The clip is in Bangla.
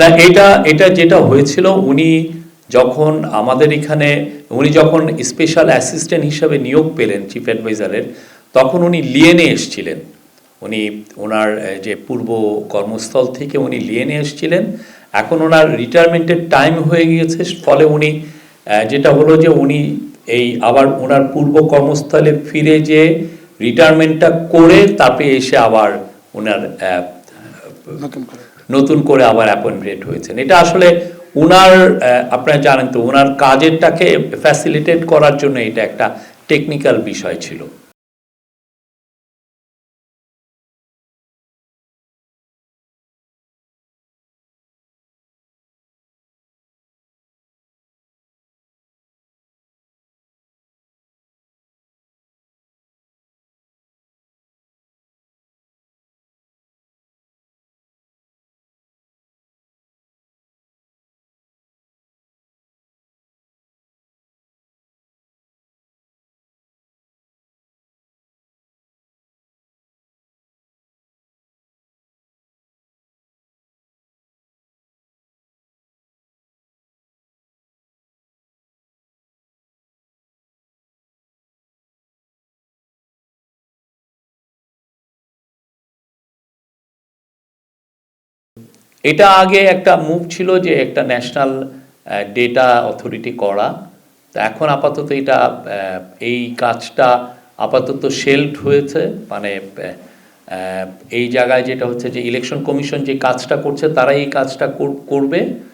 না, এটা এটা যেটা হয়েছিল, উনি যখন আমাদের এখানে, উনি যখন স্পেশাল অ্যাসিস্ট্যান্ট হিসাবে নিয়োগ পেলেন চিফ অ্যাডভাইজারের তখন উনি লিয়েনে এসছিলেন। উনি ওনার যে পূর্ব কর্মস্থল থেকে উনি লিয়েনে এসছিলেন। এখন ওনার রিটায়ারমেন্টের টাইম হয়ে গিয়েছে, ফলে উনি যেটা হলো যে উনি এই আবার ওনার পূর্ব কর্মস্থলে ফিরে যে রিটায়ারমেন্টটা করে তারপরে এসে আবার ওনার নতুন করে আবার অ্যাপয়েন্টমেন্ট হয়েছেন। এটা আসলে উনার আপনারা জানেন তো ওনার কাজেরটাকে ফ্যাসিলিটেট করার জন্য এটা একটা টেকনিক্যাল বিষয় ছিল। এটা আগে একটা মুভ ছিল যে একটা ন্যাশনাল ডেটা অথরিটি করা। তো এখন আপাতত এটা এই কাজটা আপাতত শেল্ড হয়েছে। মানে এই জায়গায় যেটা হচ্ছে যে ইলেকশন কমিশন যে কাজটা করছে, তারাই এই কাজটা কর- করবে।